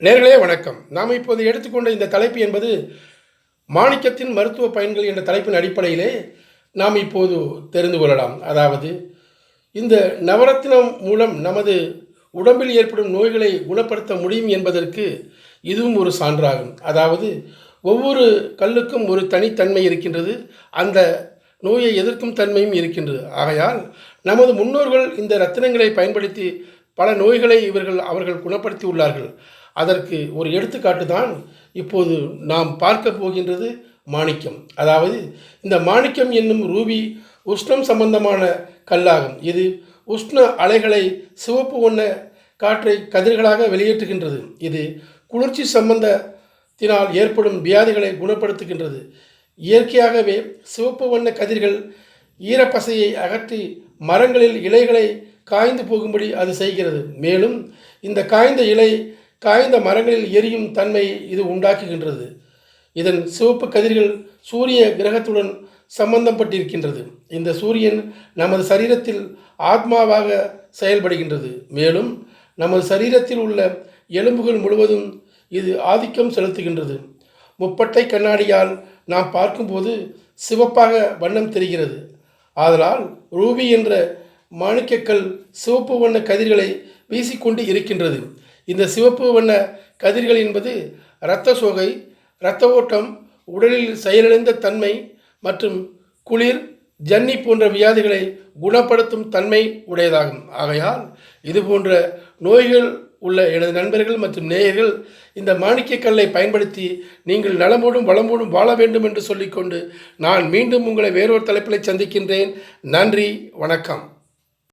நேர்களே வணக்கம். நாம் இப்போது எடுத்துக்கொண்ட இந்த தலைப்பு என்பது மாணிக்கத்தின் மருத்துவ பயன்கள் என்ற தலைப்பின் அடிப்படையிலே நாம் இப்போது தெரிந்து கொள்ளலாம். அதாவது இந்த நவரத்தினம் மூலம் நமது உடம்பில் ஏற்படும் நோய்களை குணப்படுத்த முடியும் என்பதற்கு இதுவும் ஒரு சான்றாகும். அதாவது ஒவ்வொரு கல்லுக்கும் ஒரு தனித்தன்மை இருக்கின்றது. அந்த நோயை எதிர்க்கும் தன்மையும் இருக்கின்றது. ஆகையால் நமது முன்னோர்கள் இந்த ரத்தினங்களை பயன்படுத்தி பல நோய்களை இவர்கள் அவர்கள் குணப்படுத்தி உள்ளார்கள். அதற்கு ஒரு எடுத்துக்காட்டு தான் இப்போது நாம் பார்க்க போகின்றது மாணிக்கம். அதாவது இந்த மாணிக்கம் என்னும் ரூபி உஷ்ணம் சம்பந்தமான கல்லாகும். இது உஷ்ண அலைகளை சிவப்பு வண்ண காற்றை கதிர்களாக வெளியேற்றுகின்றது. இது குளிர்ச்சி சம்பந்தத்தினால் ஏற்படும் வியாதிகளை குணப்படுத்துகின்றது. இயற்கையாகவே சிவப்பு வண்ண கதிர்கள் ஈரப்பசையை அகற்றி மரங்களில் இலைகளை காய்ந்து போகும்படி அது செய்கிறது. மேலும் இந்த காய்ந்த இலை காய்ந்த மரங்களில் எரியும் தன்மை இது உண்டாக்குகின்றது. இதன் சிவப்பு கதிர்கள் சூரிய கிரகத்துடன் சம்பந்தப்பட்டிருக்கின்றது. இந்த சூரியன் நமது சரீரத்தில் ஆத்மாவாக செயல்படுகின்றது. மேலும் நமது சரீரத்தில் உள்ள எலும்புகள் முழுவதும் இது ஆதிக்கம் செலுத்துகின்றது. முப்பட்டை கண்ணாடியால் நாம் பார்க்கும்போது சிவப்பாக வண்ணம் தெரிகிறது. ஆதலால் ரூபி என்ற மாணிக்கக்கல் சிவப்பு வண்ண கதிர்களை வீசிக்கொண்டு இருக்கின்றது. இந்த சிவப்பு வண்ண கதிர்கள் என்பது இரத்த சோகை இரத்த ஓட்டம் உடலில் செயலிழந்த தன்மை மற்றும் குளிர் ஜன்னி போன்ற வியாதிகளை குணப்படுத்தும் தன்மை உடையதாகும். ஆகையால் இது போன்ற நோய்கள் உள்ள எனது நண்பர்கள் மற்றும் நேயர்கள் இந்த மாணிக்கக்கல்லை பயன்படுத்தி நீங்கள் நலமோடும் வளமோடும் வாழ வேண்டும் என்று சொல்லிக்கொண்டு நான் மீண்டும் உங்களை வேறொரு தலைப்பில் சந்திக்கின்றேன். நன்றி வணக்கம்.